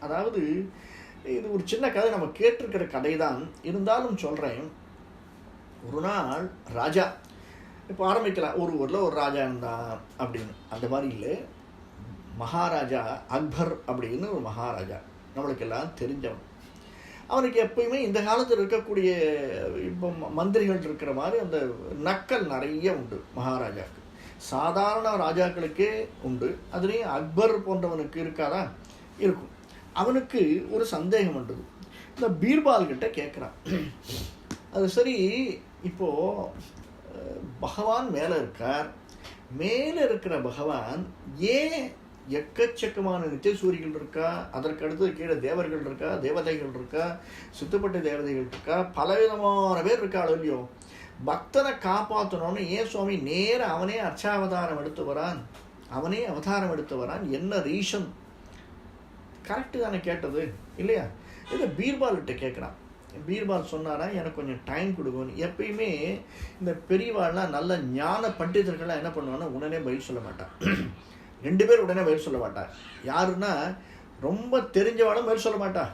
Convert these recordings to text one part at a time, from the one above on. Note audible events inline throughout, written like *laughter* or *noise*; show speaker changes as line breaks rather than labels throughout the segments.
அதாவது இது ஒரு சின்ன கதை நம்ம கேட்டிருக்கிற கதை தான் இருந்தாலும் சொல்கிறேன் ஒரு நாள் ராஜா இப்போ ஆரம்பிக்கலாம். ஒரு ஊரில் ஒரு ராஜா இருந்தான் அப்படின்னு. அந்த மாதிரி இல்லை. மகாராஜா அக்பர் அப்படின்னு ஒரு மகாராஜா. நம்மளுக்கெல்லாம் தெரிஞ்சவன். அவனுக்கு எப்பயுமே இந்த காலத்தில் இருக்கக்கூடிய இப்போ ம- மந்திரிகள் இருக்கிற மாதிரி அந்த நக்கல் நிறைய உண்டு மகாராஜாவுக்கு. சாதாரண ராஜாக்களுக்கே உண்டு. அதுலேயும் அக்பர் போன்றவனுக்கு இருக்காதா இருக்கும். அவனுக்கு ஒரு சந்தேகம் வந்தது இந்த பீர்பால் கிட்ட கேட்குறான் அது சரி இப்போ பகவான் மேலே இருக்கார். மேலே இருக்கிற பகவான் ஏன் எக்கச்சக்கமான நித்தியசூரிகள் இருக்கா? அதற்கு அடுத்து கீழே தேவர்கள் இருக்கா? தேவதைகள் இருக்கா? சுத்தப்பட்ட தேவதைகள் இருக்கா? பலவிதமான பேர் இருக்காளோ இல்லையோ? பக்தனை காப்பாற்றணும்னு ஏன் சுவாமி நேர அவனே அர்ச்சாவதாரம் எடுத்து வரான்? அவனே அவதாரம் எடுத்து வரான். என்ன ரீசன்? கரெக்டு தானே கேட்டது? இல்லையா? இதை பீர்பால்கிட்ட கேட்குறான். பீர்பால் சொன்னாரா எனக்கு கொஞ்சம் டைம் கொடுக்கணும் எப்பயுமே இந்த பெரியவாள்லாம் நல்ல ஞான பண்டிதர்கள்லாம் என்ன பண்ணுவாங்கன்னா உடனே பதில் சொல்ல மாட்டான். *clears throat* ரெண்டு பேர் உடனே பதில் சொல்ல மாட்டா யாருன்னா ரொம்ப தெரிஞ்சவாளும் பதில் சொல்ல மாட்டா.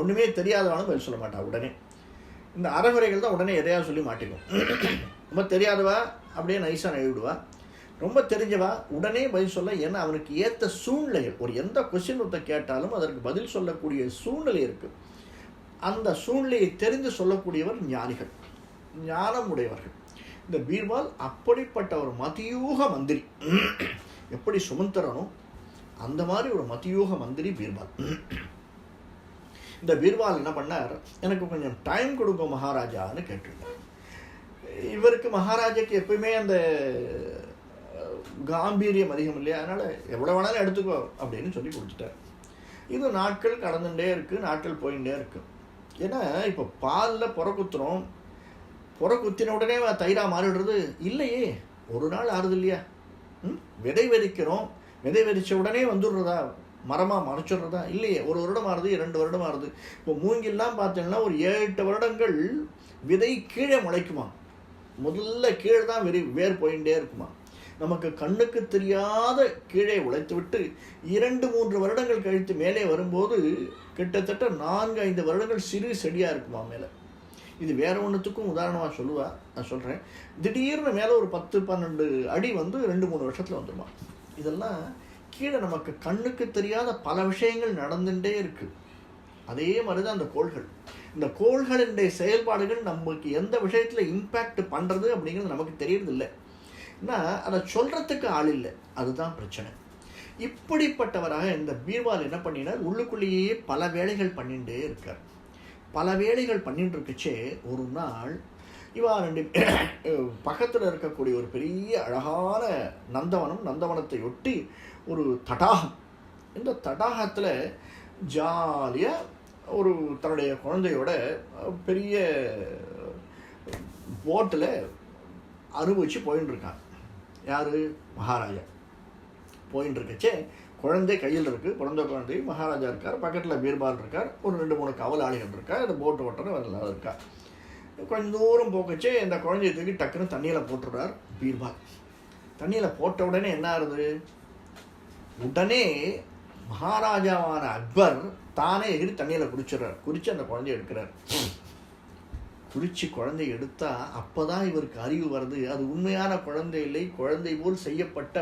ஒன்றுமே தெரியாதவாளும் பதில் சொல்ல மாட்டா உடனே. இந்த அறகுறைகள் தான் உடனே எதையாவது சொல்லி மாட்டிக்கும். *clears throat* ரொம்ப தெரியாதவா? அப்படியே நைஸாக எழுவிடுவா ரொம்ப தெரிஞ்சவா? உடனே பதில் சொல்ல ஏன்னா அவனுக்கு ஏற்ற சூழ்நிலைகள் ஒரு எந்த கொஸ்டின் ஒருத்த கேட்டாலும் அதற்கு பதில் சொல்லக்கூடிய சூழ்நிலை இருக்குது அந்த சூழ்நிலையை தெரிந்து சொல்லக்கூடியவர் ஞானிகள் ஞானம் உடையவர்கள் இந்த பீர்பால் அப்படிப்பட்ட ஒரு மதியூக மந்திரி. எப்படி சுமந்தரனோ அந்த மாதிரி ஒரு மதியூக மந்திரி பீர்பால். இந்த பீர்பால் என்ன பண்ணார்? எனக்கு கொஞ்சம் டைம் கொடுங்க மகாராஜான்னு கேட்டிருந்தார். இவருக்கு மகாராஜாக்கு எப்பயுமே அந்த காம்பீரியம் அதிகம் இல்லையா? அதனால எவ்வளோ வேணாலும் எடுத்துக்கோ அப்படின்னு சொல்லி கொடுத்துட்டார். இது நாட்கள் கடந்துட்டே இருக்கு நாட்கள் போயிட்டே இருக்கு. ஏன்னா இப்போ பாலில் புற குத்துறோம். புற குத்தின உடனே தயிராக தயிரா மாறிடுறது இல்லையே. ஒரு நாள் ஆறுது இல்லையா? ம்? விதை விதைக்கிறோம் விதை விதைச்ச உடனே வந்துடுறதா? மரமாக மறைச்சிடுறதா? இல்லையே. ஒரு வருடம் ஆறுது இரண்டு வருடம் ஆறுது. இப்போ மூங்கில்லாம் பார்த்தீங்கன்னா ஒரு ஏழு எட்டு வருடங்கள் விதை கீழே முளைக்குமா? முதல்ல கீழே தான் வெறி வேர் போயிட்டே இருக்குமா? நமக்கு கண்ணுக்கு தெரியாத கீழே உழைத்து விட்டு இரண்டு மூன்று வருடங்கள் கழித்து மேலே வரும்போது கிட்டத்தட்ட நான்கு ஐந்து வருடங்கள் சிறு செடியாக இருக்குமா மேலே. இது வேற ஒன்றுத்துக்கும் உதாரணமாக சொல்லுவா நான் சொல்கிறேன் திடீர்னு மேலே ஒரு பத்து பன்னெண்டு அடி வந்து ரெண்டு மூணு வருஷத்தில் வந்துருமா. இதெல்லாம் கீழே நமக்கு கண்ணுக்கு தெரியாத பல விஷயங்கள் நடந்துகிட்டே இருக்குது அதே மாதிரி தான் அந்த கோள்கள். இந்த கோள்களினுடைய செயல்பாடுகள் நமக்கு எந்த விஷயத்தில் இம்பேக்ட் பண்ணுறது அப்படிங்கிறது நமக்கு தெரியறதில்லை. ஏன்னா அதை சொல்கிறதுக்கு ஆள் இல்லை. அதுதான் பிரச்சனை. இப்படிப்பட்டவராக இந்த பீர்வால் என்ன பண்ணினார்? உள்ளுக்குள்ளேயே பல வேலைகள் பண்ணிகிட்டே இருக்கார். பல வேலைகள் பண்ணிட்டு இருக்குச்சே ஒரு நாள் இவா ரெண்டு *clears throat* பக்கத்தில் இருக்கக்கூடிய ஒரு பெரிய அழகான நந்தவனம் நந்தவனத்தை ஒட்டி ஒரு தடாகம். இந்த தடாகத்தில் ஜாலியாக ஒரு தன்னுடைய குழந்தையோட பெரிய போட்டில் அனுபவிச்சு போயின்னு இருக்கான் யார்? மகாராஜா. போயின்னு இருக்கச்சே குழந்தை கையில் இருக்குது குழந்தை குழந்தை மகாராஜா இருக்கார். பக்கத்தில் பீர்பால் இருக்கார். ஒரு ரெண்டு மூணு கவலாளிகள் இருக்கார். அந்த போட்டு ஓட்டுறது நல்லா இருக்கார் கொஞ்சம் தூரம் போக்கச்சே. இந்த குழந்தைய தூக்கி டக்குன்னு தண்ணியில் போட்டுடுறார் பீர்பால். தண்ணியில் போட்ட உடனே என்ன ஆகுது? உடனே மகாராஜாவான அக்பர் தானே எகிரி தண்ணியில் குடிச்சிடுறார். குடித்து அந்த குழந்தைய எடுக்கிறார். குறித்து குழந்தை எடுத்தால் அப்போ தான் இவருக்கு அறிவு வருது. அது உண்மையான குழந்தை இல்லை குழந்தை போல் செய்யப்பட்ட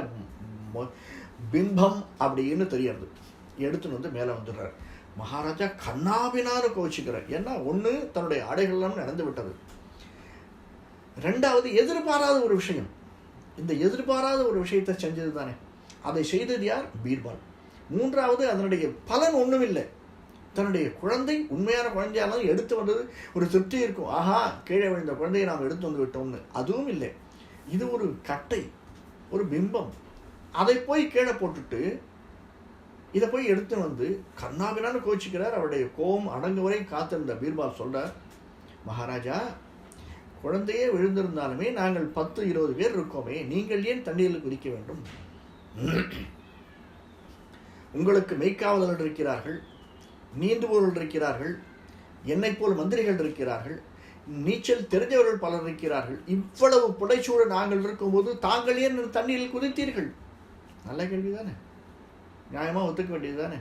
பிம்பம் அப்படின்னு தெரியறது. எடுத்துன்னு வந்து மேலே வந்துடுறார். மகாராஜா கண்ணாபினான்னு கோச்சிக்கிறார் ஏன்னா ஒன்று தன்னுடைய ஆடைகள்லாம் நடந்து விட்டது. ரெண்டாவது எதிர்பாராத ஒரு விஷயம். இந்த எதிர்பாராத ஒரு விஷயத்தை செஞ்சது தானே அதை செய்தது யார்? பீர்பால். மூன்றாவது அதனுடைய பலன் ஒன்றும் இல்லை தன்னுடைய குழந்தை உண்மையான குழந்தையாலும் எடுத்து வந்தது ஒரு திருப்தி இருக்கும். ஆஹா கீழே விழுந்த குழந்தையை நாம் எடுத்து வந்து விட்டோம்னு. அதுவும் இல்லை. இது ஒரு கட்டை ஒரு பிம்பம். அதை போய் கீழே போட்டுட்டு இதை போய் எடுத்து வந்து கண்ணாபினான்னு கோச்சிக்கிறார். அவருடைய கோபம் அடங்கு வரை காத்திருந்த பீர்பால் சொல்கிறார் மகாராஜா குழந்தையே விழுந்திருந்தாலுமே நாங்கள் பத்து இருபது பேர் இருக்கோமே. நீங்கள் ஏன் தண்ணீரில் குதிக்க வேண்டும்? உங்களுக்கு மெய்க்காவலர்கள் இருக்கிறார்கள். நீந்துபவர்கள் இருக்கிறார்கள் என்னை போல் மந்திரிகள் இருக்கிறார்கள் நீச்சல் தெரிஞ்சவர்கள் பலர் இருக்கிறார்கள் இவ்வளவு புடைச்சூடு நாங்கள் இருக்கும்போது தாங்கள் ஏன் தண்ணீரில் குதித்தீர்கள்? நல்ல கேள்வி தானே நியாயமாக ஒத்துக்க வேண்டியது தானே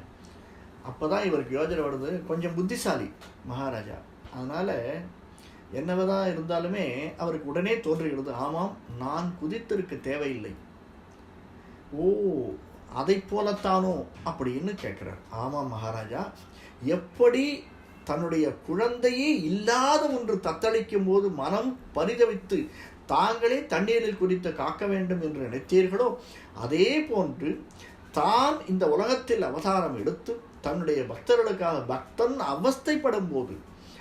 அப்போ தான் இவருக்கு யோஜனை வருது கொஞ்சம் புத்திசாலி மகாராஜா. அதனால் என்னவதான் இருந்தாலுமே அவருக்கு உடனே தோன்றுகிறது ஆமாம் நான் குதித்திருக்க தேவையில்லை. ஓ அதை போலத்தானோ அப்படின்னு கேட்குறார். ஆமாம் மகாராஜா எப்படி தன்னுடைய குழந்தையே இல்லாத ஒன்று தத்தளிக்கும் போது மனம் பரிதவித்து தாங்களே தண்ணீரில் குறித்து காக்க வேண்டும் என்று நினைத்தீர்களோ அதே போன்று தான் இந்த உலகத்தில் அவதாரம் எடுத்து தன்னுடைய பக்தர்களுக்காக பக்தன் அவஸ்தைப்படும் போது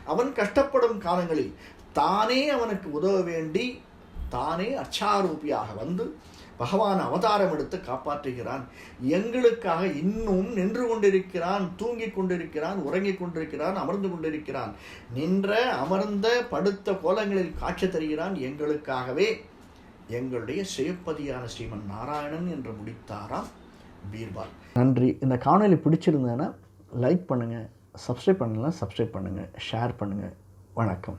அவன் கஷ்டப்படும் காலங்களில் தானே அவனுக்கு உதவ வேண்டி தானே அச்சாரூபியாக வந்து பகவான் அவதாரம் எடுத்து காப்பாற்றுகிறான். எங்களுக்காக இன்னும் நின்று கொண்டிருக்கிறான் தூங்கிக் கொண்டிருக்கிறான் உறங்கிக் கொண்டிருக்கிறான் அமர்ந்து கொண்டிருக்கிறான். நின்ற அமர்ந்த படுத்த கோலங்களில் காட்சி தருகிறான் எங்களுக்காகவே. எங்களுடைய சிவப்பதியான ஸ்ரீமன் நாராயணன் என்று முடித்தாராம் பீர்பால். நன்றி. இந்த காணொலி பிடிச்சிருந்தேன்னா லைக் பண்ணுங்கள் சப்ஸ்கிரைப் பண்ணலாம் சப்ஸ்கிரைப் பண்ணுங்கள் ஷேர் பண்ணுங்கள் வணக்கம்.